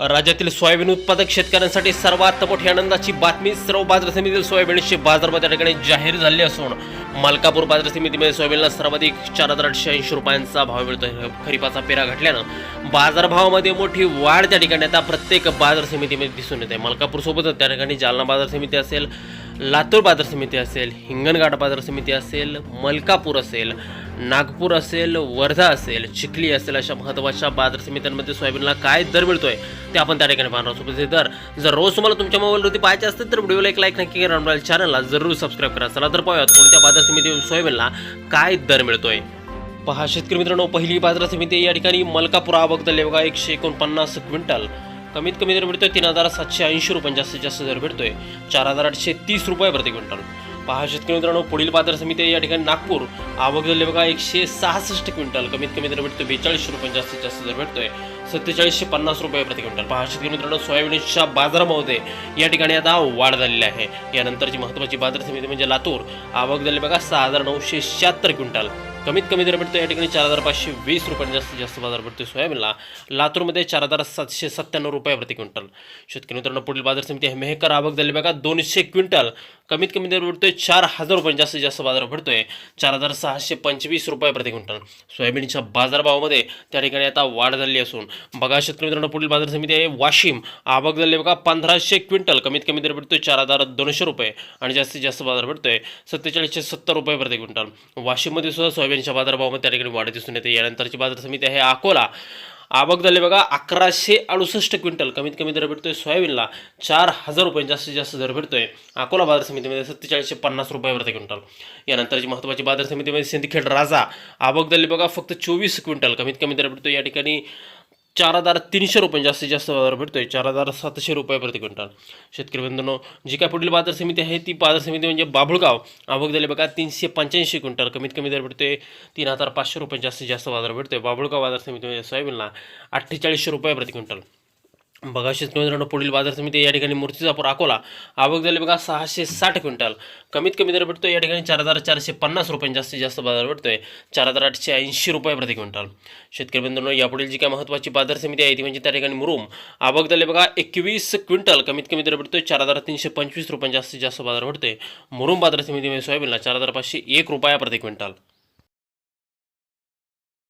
राज्यातील सोयाबीन उत्पादक शेतकऱ्यांसाठी सर्वात मोठी आनंदाची बातमी सर्व बाजार समितीतील सोयाबीनचे बाजारभाव त्या ठिकाणी जाहीर झाले असून मलकापूर बाजार समितीमध्ये सोयाबीनला सर्वाधिक चार हजार आठशे ऐंशी रुपयांचा भाव मिळतो खरीपाचा पेरा घटल्यानं बाजारभावामध्ये मोठी वाढ त्या ठिकाणी आता प्रत्येक बाजार समितीमध्ये दिसून येते. मलकापूर सोबतच त्या ठिकाणी जालना बाजार समिती असेल लातूर बाजार समिती असेल हिंगणघाट बाजार समिती असेल मलकापूर असेल नागपूर असेल वर्धा असेल चिखली असेल अशा महत्त्वाच्या बाजार समित्यांमध्ये सोयाबीनला काय दर मिळतोय ते आपण त्या ठिकाणी पाहणार आहोत. सोबत दर जर रोज तुम्हाला तुमच्या मोबाईलवरती पाहायचे असतील तर व्हिडिओला एक लाईक नक्की करा. आणि चॅनलला जरूर सबस्क्राईब करा. चला तर पाहूयात कोणत्या बाजार समिती सोयाबीनला काय दर मिळतोय. पहा शेतकरी मित्रांनो पहिली बाजार समिती या ठिकाणी. मलकापूर आवक दर बघा एकशे एकोणपन्नास क्विंटल. कमीत कमी दर भेटतोय तीन हजार सातशे ऐंशी रुपये जास्तीत जास्त दर भेटतोय चार हजार आठशे तीस रुपये प्रति क्विंटल. पहा शेतकरी मित्रांनो पुढील बाजार समिती या ठिकाणी नागपूर आवक झाले बघा एकशे सहासष्ट क्विंटल. कमीत कमी दर भेटतोय बेचाळीसशे रुपये जास्तीत जास्त दर भेटतोय सत्तेचाळीसशे पन्नास रुपये प्रति क्विंटल. पहा शेतकरी मित्रांनो सोयाबीनच्या बाजारामध्ये या ठिकाणी आता वाढ झालेली आहे. यानंतरची महत्त्वाची बाजार समिती म्हणजे लातूर. आवक झाली बघा सहा हजार नऊशे शहात्तर क्विंटल. कमीत कमी दर भेटतो. या ठिकाणी चार हजार पाचशे वीस रुपयांनी जास्तीत जास्त बाजार भेटतो सोयाबीनला. लातूरमध्ये चार हजार सातशे सत्त्याण्णव रुपये प्रति क्विंटल. शेतकरी मित्रांनो पुढील बाजार समिती आहे. मेहकर आवक झाली बघा दोनशे क्विंटल. कमीत कमी दर भेटतोय चार हजार रुपये जास्तीत जास्त बाजार भेटतोय चार हजार सहाशे पंचवीस रुपये प्रति क्विंटल. सोयाबीनच्या बाजारभावामध्ये त्या ठिकाणी आता वाढ झाली असून बघा शेतकरी मित्रांनो पुढील बाजार समिती आहे. वाशिम आवक झाली बघा पंधराशे क्विंटल. कमीत कमी दर भेटतोय चार हजार दोनशे रुपये आणि जास्तीत जास्त बाजार भेटतोय सत्तेचाळीसशे सत्तर रुपये प्रति क्विंटल. वाशिममध्ये सुद्धा सोयाबीनच्या बाजारभावामध्ये त्या ठिकाणी वाढ दिसून येते. यानंतरची बाजार समिती आहे अकोला. आवक झाली बघा अकराशे अडुसष्ट क्विंटल. कमीत कमी दर भेटतोय सोयाबीनला. चार हजार रुपये जास्तीत जास्त दर भेटतोय. अकोला बाजार समितीमध्ये सत्तेचाळीसशे पन्नास रुपये प्रति क्विंटल. यानंतरची महत्त्वाची बाजार समितीमध्ये सिंदखेड राजा. आवक झाली बघा फक्त चोवीस क्विंटल. कमीत कमी दर भेटतोय या ठिकाणी चार हजार तीनशे रुपये जास्तीत जास्त बाजार भेटतोय. चार हजार सातशे रुपये प्रति क्विंटल. शेतकरी बंधूंनो जी काय पुढील बाजार समिती आहे ती बाजार समिती म्हणजे बाभुळगाव आवक झाली बघा तीनशे पंच्याऐंशी क्विंटल. कमीत कमी दर भेटतोय तीन हजार पाचशे रुपये जास्तीत जास्त बाजार भेटतोय. बाभुळगाव बाजार समितीमध्ये म्हणजे सोयाबीनला अठ्ठेचाळीसशे रुपये प्रति क्विंटल. बघा शेतकरी मित्रांनो पुढील बाजार समिती या ठिकाणी मूर्तिजापूर अकोला. आवक झाली बघा सहाशे साठ क्विंटल. कमीत कमी दर भेटतो या ठिकाणी चार हजार चारशे पन्नास रुपये जास्तीत जास्त बाजार भेटतोय. चार हजार आठशे ऐंशी रुपये प्रति क्विंटल. शेतकरी बंधूंनो यापुढील जी काय महत्त्वाची बाजार समिती आहे ती म्हणजे त्या ठिकाणी मुरुम. आवक झाली बघा एकवीस क्विंटल. कमीत कमी दर भेटतोय चार हजार तीनशे पंचवीस रुपये जास्तीत जास्त बाजार भेटतोय. मुरुम बाजार समितीमध्ये म्हणजे सोयाबीनला चार हजार पाचशे एक रुपया प्रति क्विंटल.